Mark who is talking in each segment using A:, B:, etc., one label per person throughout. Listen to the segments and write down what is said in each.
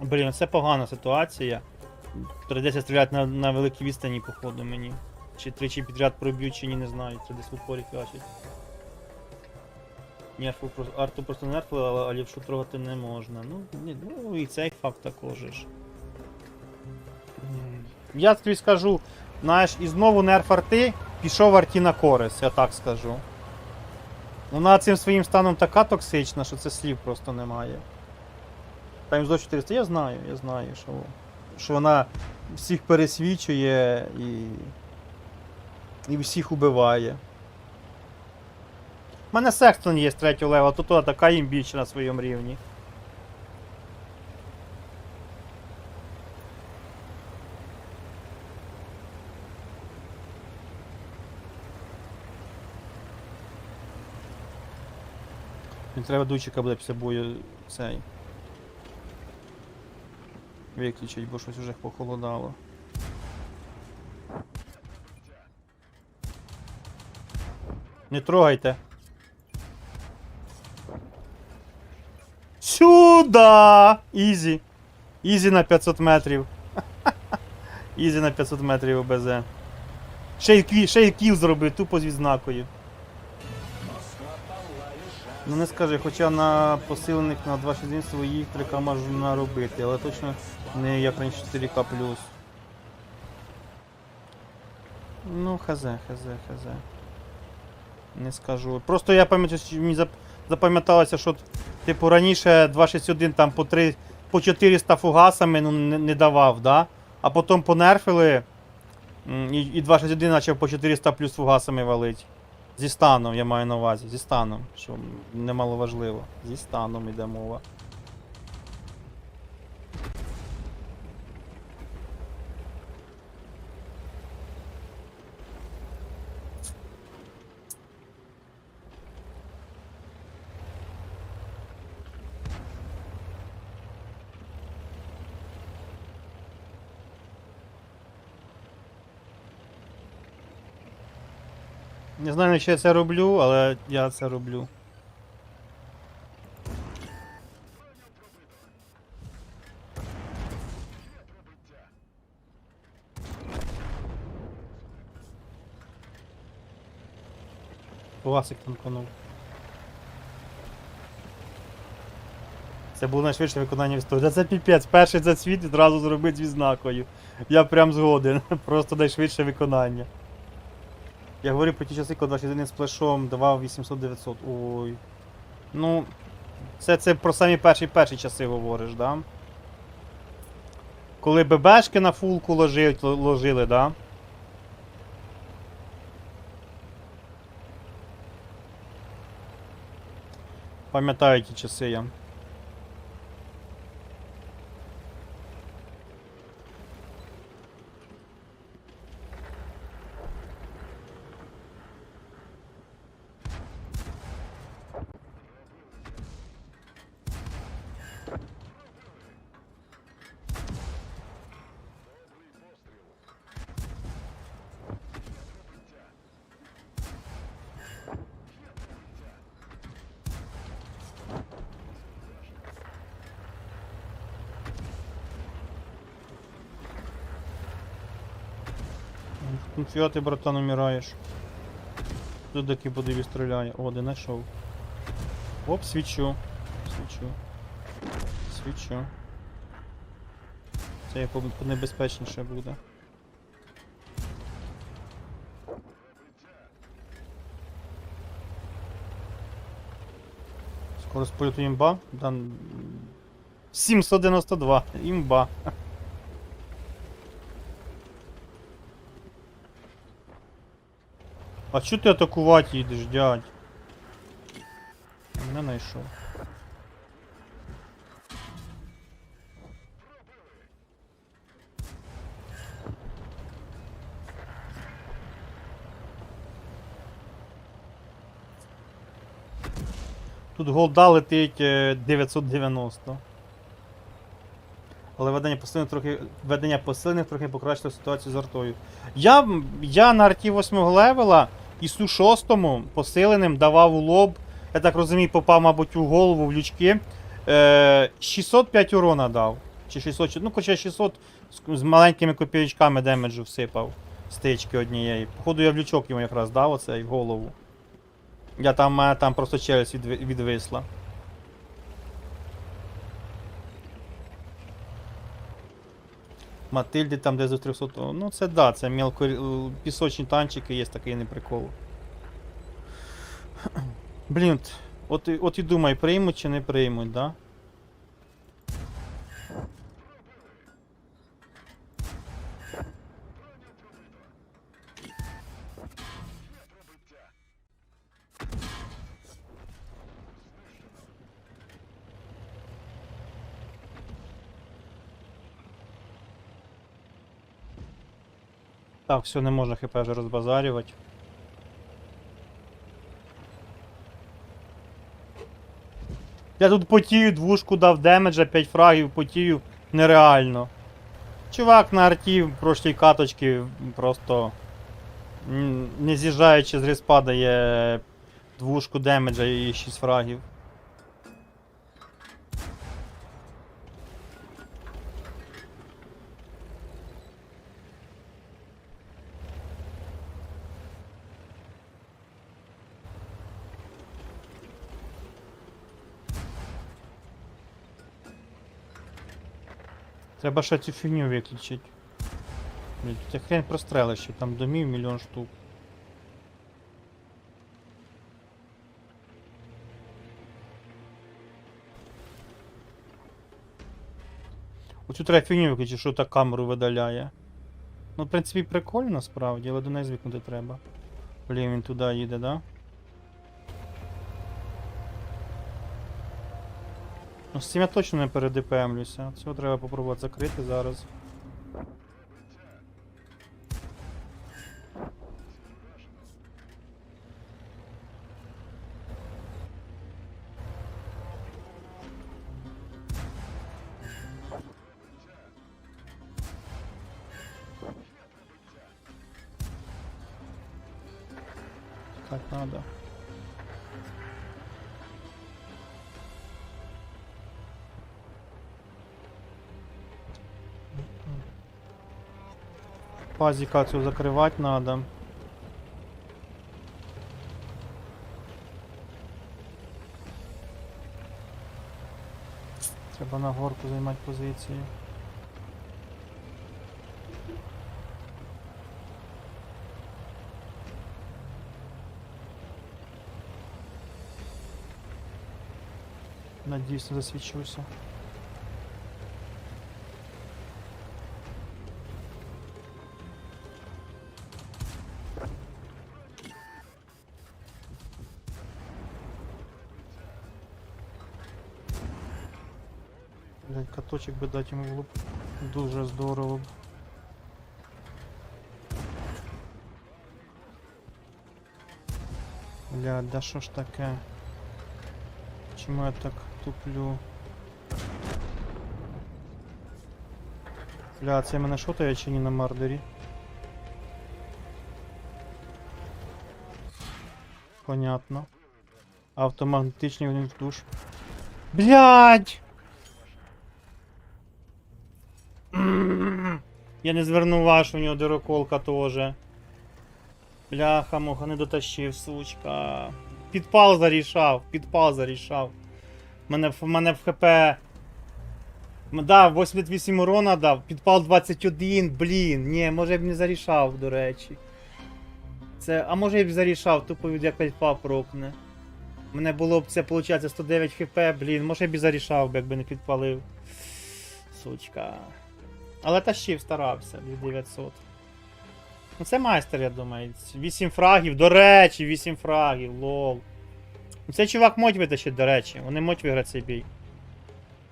A: Блін, це погана ситуація. Придеться стріляти на, на великій відстані, походу, мені. Чи тричі підряд проб'ють, чи ні, не знаю. Це десь в упорі. Нерфу просто, арту просто нерфили, але, але лівшу трогати не можна. Ну, ні, ну і цей факт також. ж. Я тобі скажу, знаєш, і знову нерф арти пішов арті на користь, я так скажу. Вона цим своїм станом така токсична, що це слів просто немає. Таймс до 400, я знаю, я знаю, що, що вона всіх пересвічує і. і всіх убиває. У мене Секстон є з третього левела, то то така імбічна на своєму рівні. Треба дуйчика буде після бою цей. Виключить, бо щось уже похолодало. Не трогайте. Сюда! Ізі. Ізі на 500 метрів. Ізі на 500 метрів ОБЗ. Ще й, кві- ще й кіл зробив, тупо з відзнакою. Ну не скажи, хоча на посилених на 2.6 своїх 3К можна робити, але точно не як раніше 4К плюс. Ну, хз, хз, хз. Не скажу. Просто я пам'ятаю, мені запам'яталося, що типу раніше 261 там по 3, по 400 фугасами ну, не, не давав, да? А потім понерфили. І, і 261 почав по 400 плюс фугасами валить. Зі станом, я маю на увазі, зі станом, що немало важливо. Зі станом йде мова. Не знаю, на що я це роблю, але я це роблю. Власик танканув. Це було найшвидше виконання в історії. Це піпець, перший зацвіт відразу зробити з відзнакою. Я прям згоден. Просто найшвидше виконання. Я говорю про ті часи, коли 21 з плешом давав 800-900. Ой. Ну. Це, це про самі перші перші часи говориш, да? Коли ББшки на фулку ложили, ложили, да? Пам'ятаю ті часи я. Фіга ти, братан, умираєш. Тут таки подиві стріляє. О, де знайшов. Оп, свічу. Свічу. Свічу. Це по- небезпечніше буде. Скорость польоту імба. Дан... 792. Імба. А чого ти атакувати їдеш, дядь? Мене знайшов. Тут голда летить е, 990. Але ведення посилених трохи, ведення посилених трохи покращило ситуацію з артою. Я, я на арті 8 левела і су 6 посиленим давав у лоб, я так розумію, попав, мабуть, у голову в лючки. Е, 605 урона дав. Чи 600, ну хоча 600 з, маленькими копійочками демеджу всипав. Стички однієї. Походу я в лючок йому якраз дав оцей в голову. Я там, там просто челюсть від, відвисла. Матильди там де за 300. Ну це да, це мелко е, пісочні танчики, є такий неприкол. Блін, от, от і думай, приймуть чи не приймуть, да? Так, все, не можна хп вже розбазарювати. Я тут потію, двушку дав демеджа, 5 фрагів, потію нереально. Чувак на арті в прошлій каточці просто не з'їжджаючи з респа дає двушку демеджа і 6 фрагів. Треба ще цю фігню виключити. Блін, Це хрень прострелище, там домів мільйон штук. Оцю треба фігню виключити, що так камеру видаляє. Ну, в принципі, прикольно насправді, але до неї звикнути треба. Блін, він туди їде, да? Ну, з цим я точно не передипемлюся. Цього треба попробувати закрити зараз. Так надо. Пазика цю закрывать надо. Треба на горку займати позиції. Надіюсь, засвічуся. Блять, каточок би дати йому було б дуже здорово б. Бля, да що ж таке? Чому я так туплю? Бля, це мене шотає чи ні на мардері? Понятно. Автомагнетичний він душ. Блядь! Я не звернув ваш, у нього дироколка теж. Бляха, муха не дотащив, сучка. Підпал зарішав, підпал зарішав. Мене, мене в ХП. Да, 88 урона дав, підпал 21, блін. Ні, може я б не зарішав, до речі. Це, а може я б зарішав, тупо від як альфа прокне. Мене було б це, виходить, 109 хп, блін, може б і зарішав, би, якби не підпалив. Сучка. Але тащив, старався, 2900. Ну це майстер, я думаю. 8 фрагів, до речі, 8 фрагів, лол. Ну Цей чувак моть витащить, до речі. Вони моть виграти цей бій.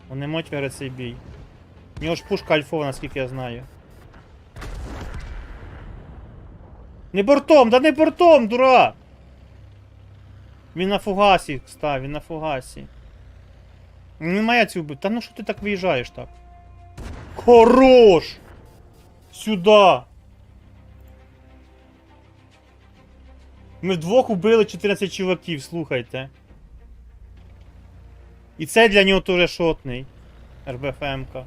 A: Вони моть виграти цей бій. У нього ж пушка альфова, наскільки я знаю. Не бортом, да не бортом, дурак! Він на фугасі став, він на фугасі. Не має цю. Та ну що ти так виїжджаєш так? Хорош! Сюда! Ми вдвох убили 14 чуваків, слухайте. І це для нього теж шотний. РБФМ-ка.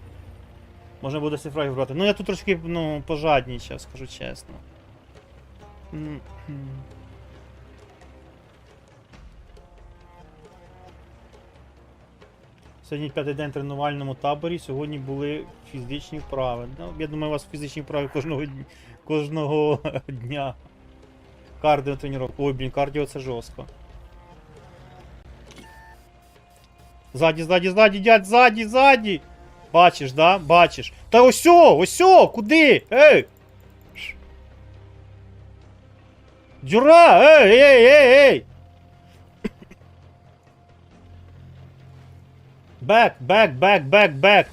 A: Можна буде сіфрагів брати. Ну я тут трошки ну, пожаднічав, скажу чесно. Сьогодні п'ятий день в тренувальному таборі. Сьогодні були фізичні вправи. Ну, я думаю, у вас фізичні вправи кожного, кожного дня. Кардіо тренування. Ой, блін, кардіо це жорстко. Ззаді, ззаді, ззаді, дядь, ззаді, ззаді. Бачиш, да? Бачиш. Та осьо, осьо, куди? Ей! Дюра! Ей, ей, ей! Бек, бек, бек, бек, бек.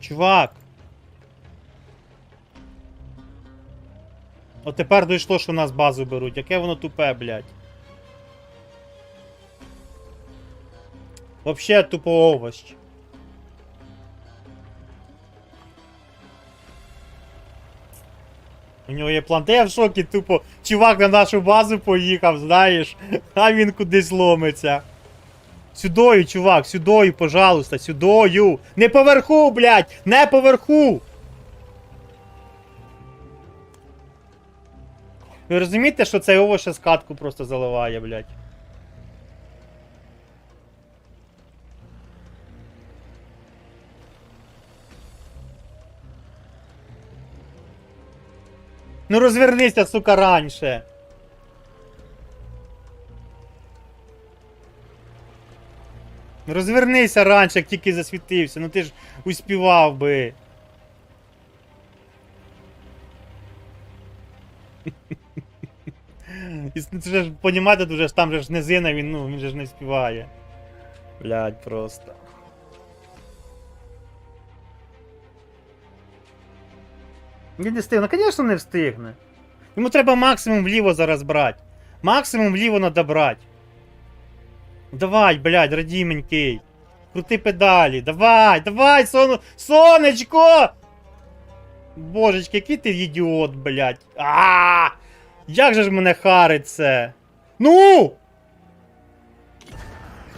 A: Чувак. От тепер дійшло, що нас базу беруть. Яке воно тупе, блядь. Вообще тупо овощ. У нього є план. Та я в шокі, тупо. Чувак на нашу базу поїхав, знаєш, а він кудись ломиться. Сюдою, чувак, сюдою, пожалуйста, сюдою. Не поверху, блядь! Не поверху! Ви розумієте, що цей овоч ще скатку просто заливає, блядь? Ну розвернися, сука, раніше. Ну розвернися раніше, як тільки засвітився. Ну ти ж успівав би. І це ж понімати дуже ж там же ж низина, він, ну, він же ж не співає. Блядь, просто. Він не встигне, звісно, не встигне. Йому треба максимум вліво зараз брати. Максимум вліво надо брати. Давай, блядь, радіменький. Крути педалі. Давай, давай, сон... сонечко! Божечки, який ти ідіот, блядь. А! Як же ж мене харить це? Ну!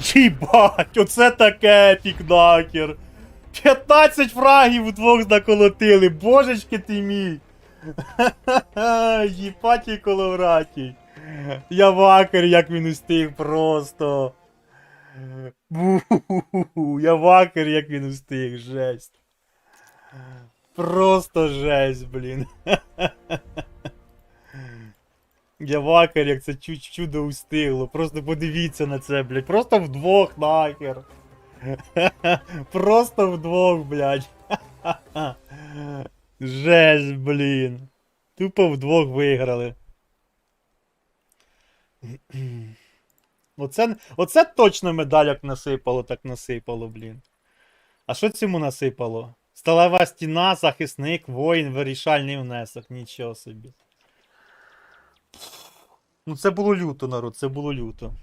A: Їбать, оце таке пікнакер. 15 фрагів вдвох наколотили, божечки ти мій. Їбатій коловратій. Я вакер, як він устиг просто. Бу-ху-ху-ху. Я вакер, як він устиг, жесть. Просто жесть, блін. Я вакер, як це чу- чудо устигло. Просто подивіться на це, блядь. Просто вдвох нахер. Просто вдвох, блядь. Жесть, блін. Тупо вдвох виграли. Оце, оце точно медаляк насипало, так насипало, блін. А що цьому насипало? Сталева стіна, захисник, воїн, вирішальний внесок. Нічого собі. Ну це було люто, народ, це було люто.